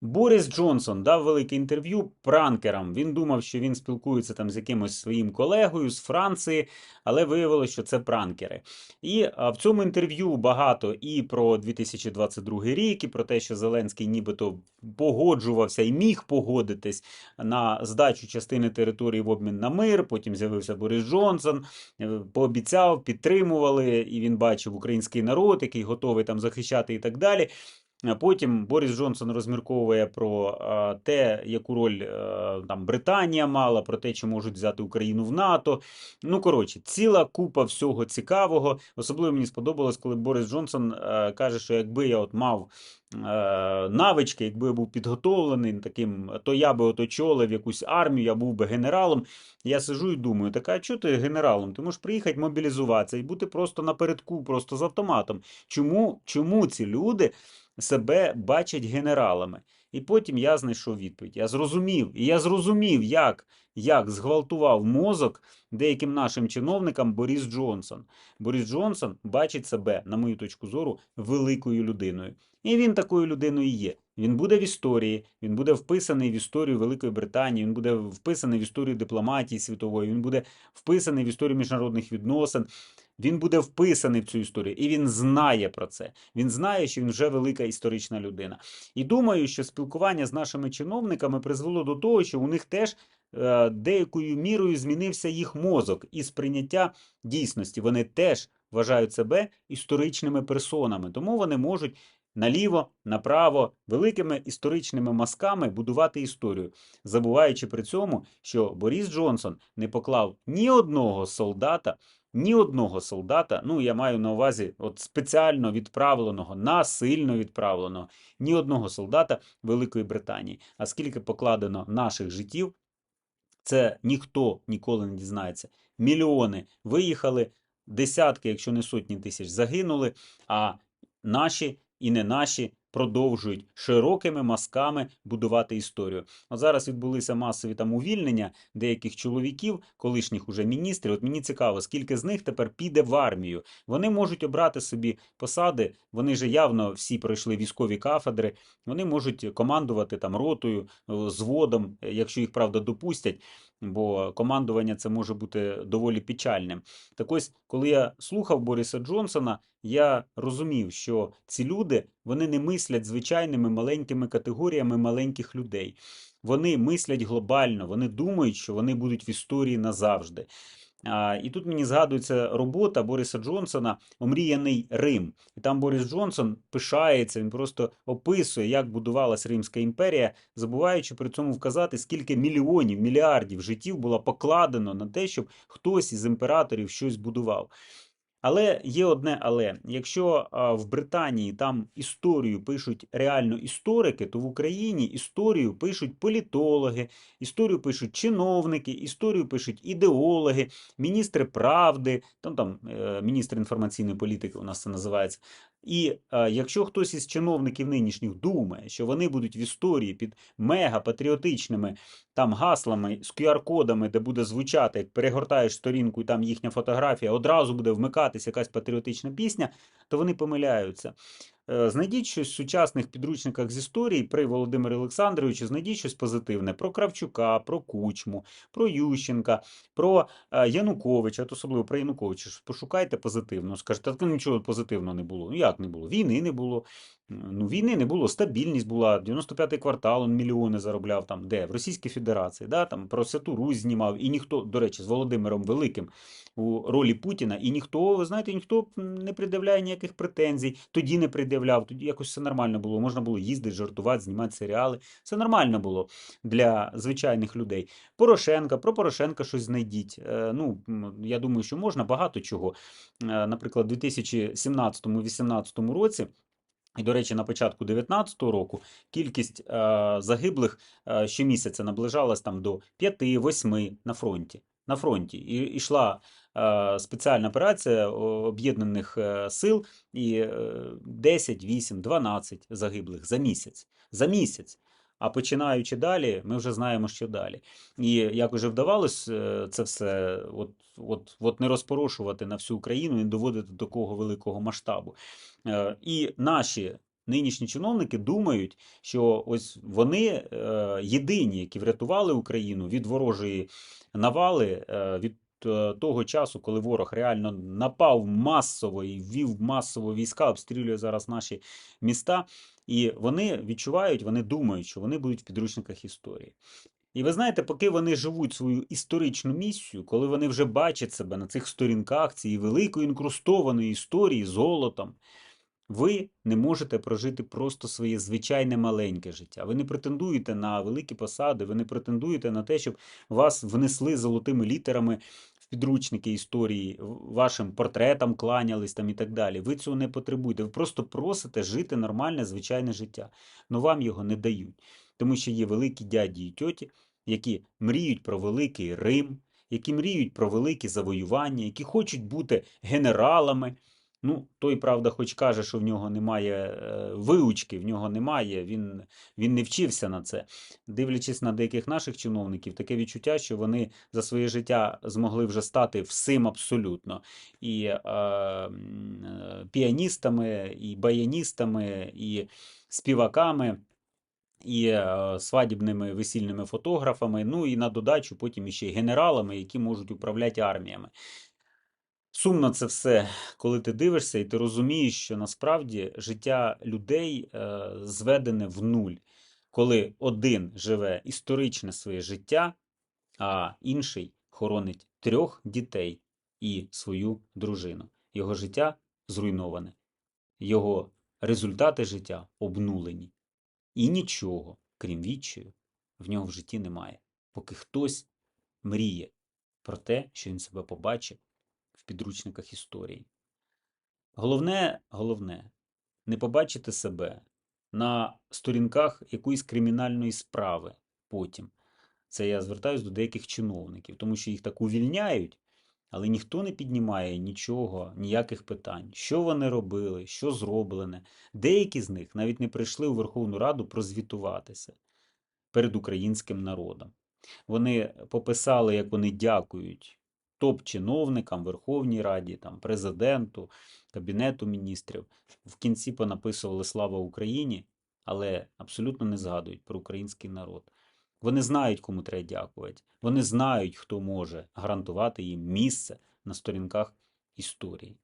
Борис Джонсон дав велике інтерв'ю пранкерам. Він думав, що він спілкується там з якимось своїм колегою з Франції, але виявилося, що це пранкери. І в цьому інтерв'ю багато і про 2022 рік, і про те, що Зеленський нібито погоджувався і міг погодитись на здачу частини території в обмін на мир. Потім з'явився Борис Джонсон, е, пообіцяв, підтримували, і він бачив український народ, який готовий там захищати і так далі. Потім Борис Джонсон розмірковує про те, яку роль е, там Британія мала, про те, чи можуть взяти Україну в НАТО. Ну коротше, ціла купа всього цікавого. Особливо мені сподобалось, коли Борис Джонсон е, каже, що якби я от мав е, навички, якби я був підготовлений таким, то я би от очолив якусь армію, я був би генералом. Я сижу і думаю, така, чого ти генералом? Ти можеш приїхати мобілізуватися і бути просто напередку, просто з автоматом. Чому, чому ці люди? Себе бачать генералами. І потім я знайшов відповідь. Я зрозумів, і я зрозумів, як, як зґвалтував мозок деяким нашим чиновникам Борис Джонсон. Борис Джонсон бачить себе, на мою точку зору, великою людиною. І він такою людиною є. Він буде в історії, він буде вписаний в історію Великої Британії, він буде вписаний в історію дипломатії світової, він буде вписаний в історію міжнародних відносин. Він буде вписаний в цю історію, і він знає про це. Він знає, що він вже велика історична людина. І думаю, що спілкування з нашими чиновниками призвело до того, що у них теж е, деякою мірою змінився їх мозок і сприйняття дійсності. Вони теж вважають себе історичними персонами, тому вони можуть. Наліво, направо, великими історичними мазками будувати історію, забуваючи при цьому, що Борис Джонсон не поклав ні одного солдата ні одного солдата, ну я маю на увазі от спеціально відправленого, насильно відправленого, ні одного солдата Великої Британії. А скільки покладено наших життів, це ніхто ніколи не дізнається. Мільйони виїхали, десятки, якщо не сотні тисяч, загинули, а наші і не наші продовжують широкими мазками будувати історію. От зараз відбулися масові там увільнення деяких чоловіків, колишніх уже міністрів. От мені цікаво, скільки з них тепер піде в армію. Вони можуть обрати собі посади. Вони ж явно всі пройшли військові кафедри. Вони можуть командувати там ротою, зводом, якщо їх правда допустять. Бо командування це може бути доволі печальним. Так ось, коли я слухав Бориса Джонсона, я розумів, що ці люди вони не мислять звичайними маленькими категоріями маленьких людей. Вони мислять глобально, вони думають, що вони будуть в історії назавжди. І тут мені згадується робота Бориса Джонсона Омріяний Рим. І там Борис Джонсон пишається, він просто описує, як будувалась Римська імперія, забуваючи при цьому вказати, скільки мільйонів, мільярдів життів було покладено на те, щоб хтось із імператорів щось будував. Але є одне але. Якщо в Британії там історію пишуть реально історики, то в Україні історію пишуть політологи, історію пишуть чиновники, історію пишуть ідеологи, міністри правди, там там е, міністр інформаційної політики у нас це називається. І е, якщо хтось із чиновників нинішніх думає, що вони будуть в історії під мега-патріотичними там гаслами з QR-кодами, де буде звучати, як перегортаєш сторінку, і там їхня фотографія, одразу буде вмикатися якась патріотична пісня, то вони помиляються. Е, Знайдіть щось в сучасних підручниках з історії при Володимирі Олександровичу, знайдіть щось позитивне про Кравчука, про Кучму, про Ющенка, про е, Януковича, от особливо про Януковича. Пошукайте позитивно. Скажете, так нічого позитивного не було. Ну як не було? Війни не було. Ну, війни не було, стабільність була. 95-й квартал он мільйони заробляв там, де? В Російській Федерації, да? там про Святу Русь знімав. І ніхто, до речі, з Володимиром Великим у ролі Путіна, і ніхто, ви знаєте, ніхто не пред'являє ніяких претензій. Тоді не пред'являв, тоді якось все нормально було. Можна було їздити, жартувати, знімати серіали. Все нормально було для звичайних людей. Порошенка, про Порошенка щось знайдіть. Е, Ну, я думаю, що можна багато чого. Е, Наприклад, у 2017-2018 році. І, до речі, на початку 2019 року кількість е, загиблих е, щомісяця наближалась там до 5-8 на фронті. На фронті. І йшла е, спеціальна операція об'єднаних сил, і е, 10, 8, 12 загиблих за місяць. За місяць. А починаючи далі, ми вже знаємо, що далі. І як уже вдавалось е, це все от, от, от не розпорошувати на всю Україну не доводити до такого великого масштабу. Е, І наші нинішні чиновники думають, що ось вони е, єдині, які врятували Україну від ворожої навали, від того часу, коли ворог реально напав масово і ввів масово війська, обстрілює зараз наші міста. І вони відчувають, вони думають, що вони будуть в підручниках історії. І ви знаєте, поки вони живуть свою історичну місію, коли вони вже бачать себе на цих сторінках цієї великої інкрустованої історії золотом, ви не можете прожити просто своє звичайне маленьке життя. Ви не претендуєте на великі посади, ви не претендуєте на те, щоб вас внесли золотими літерами в підручники історії, вашим портретам кланялись там і так далі. Ви цього не потребуєте. Ви просто просите жити нормальне, звичайне життя. Но вам його не дають. Тому що є великі дяді і тьоті, які мріють про великий Рим, які мріють про великі завоювання, які хочуть бути генералами. Ну, той, правда, хоч каже, що в нього немає е, виучки, в нього немає, він, він не вчився на це. Дивлячись на деяких наших чиновників, таке відчуття, що вони за своє життя змогли вже стати всім абсолютно. І е, е, піаністами, і баяністами, і співаками і е, свадібними весільними фотографами, ну і на додачу потім іще генералами, які можуть управляти арміями. Сумно це все, коли ти дивишся, і ти розумієш, що насправді життя людей е, зведене в нуль, коли один живе історичне своє життя, а інший хоронить трьох дітей і свою дружину. Його життя зруйноване, його результати життя обнулені. І нічого, крім відчаю, в нього в житті немає, поки хтось мріє про те, що він себе побачив підручниках історії. Головне, головне, не побачити себе на сторінках якоїсь кримінальної справи потім. Це я звертаюся до деяких чиновників, тому що їх так увільняють, але ніхто не піднімає нічого, ніяких питань, що вони робили, що зроблене. Деякі з них навіть не прийшли у Верховну Раду прозвітуватися перед українським народом. Вони пописали, як вони дякують топ-чиновникам, Верховній Раді, там, президенту, Кабінету міністрів. В кінці понаписували Слава Україні, але абсолютно не згадують про український народ. Вони знають, кому треба дякувати. Вони знають, хто може гарантувати їм місце на сторінках історії.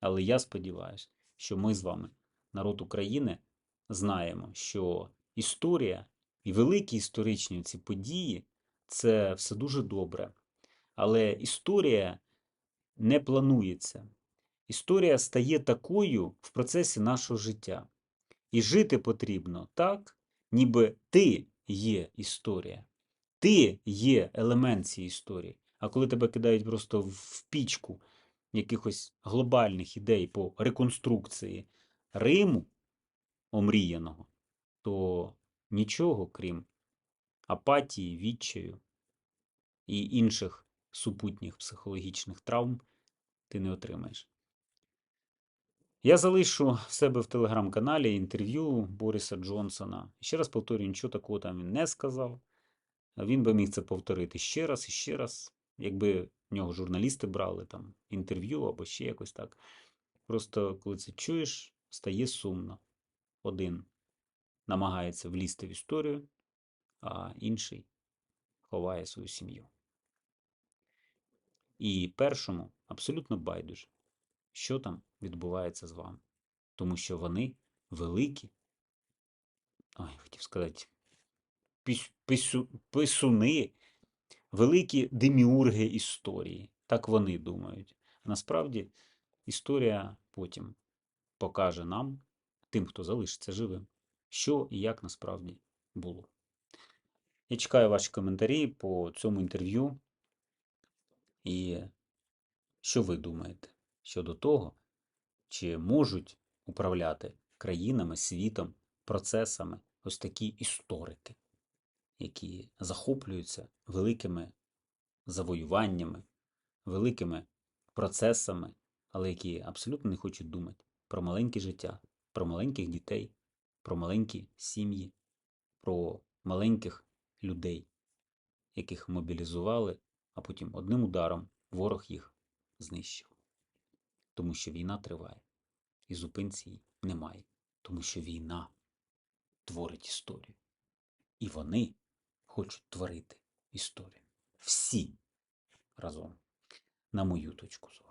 Але я сподіваюся, що ми з вами, народ України, знаємо, що історія і великі історичні ці події це все дуже добре. Але історія не планується. Історія стає такою в процесі нашого життя. І жити потрібно так, ніби ти є історія. Ти є елемент цієї історії. А коли тебе кидають просто в пічку якихось глобальних ідей по реконструкції Риму омріяного, то нічого, крім апатії, відчаю і інших супутніх психологічних травм, ти не отримаєш. Я залишу в себе в телеграм-каналі інтерв'ю Бориса Джонсона. Ще раз повторюю, нічого такого там він не сказав. Він би міг це повторити ще раз і ще раз, якби в нього журналісти брали там інтерв'ю або ще якось так. Просто коли це чуєш, стає сумно. Один намагається влізти в історію, а інший ховає свою сім'ю. І першому абсолютно байдуже, що там відбувається з вами. Тому що вони великі, ой, хотів сказати, піс, пису, писуни, великі деміурги історії. Так вони думають. А насправді історія потім покаже нам, тим, хто залишиться живим, що і як насправді було. Я чекаю ваші коментарі по цьому інтерв'ю. І що ви думаєте щодо того, чи можуть управляти країнами, світом, процесами ось такі історики, які захоплюються великими завоюваннями, великими процесами, але які абсолютно не хочуть думати про маленьке життя, про маленьких дітей, про маленькі сім'ї, про маленьких людей, яких мобілізували, а потім одним ударом ворог їх знищив. Тому що війна триває, і зупинці немає. Тому що війна творить історію. І вони хочуть творити історію. Всі разом, на мою точку зору.